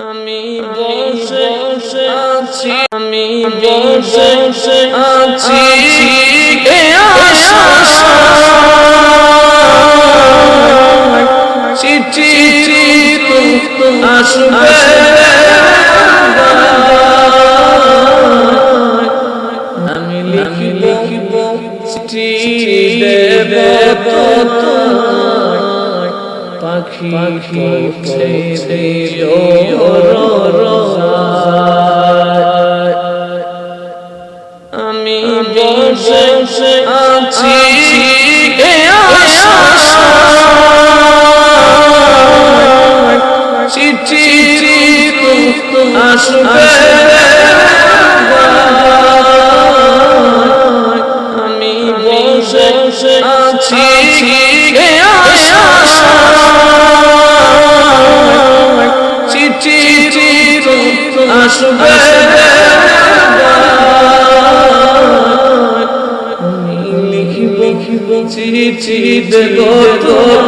আমি বসে আছি আমি বসে আছি। এ চিঠি তো আসবে। আমি লিখিব চিঠি দেব তোমায় পাখি আমি আছি আমি বসে আছি আসবে। আমি লিখিব চিঠি দেব তোর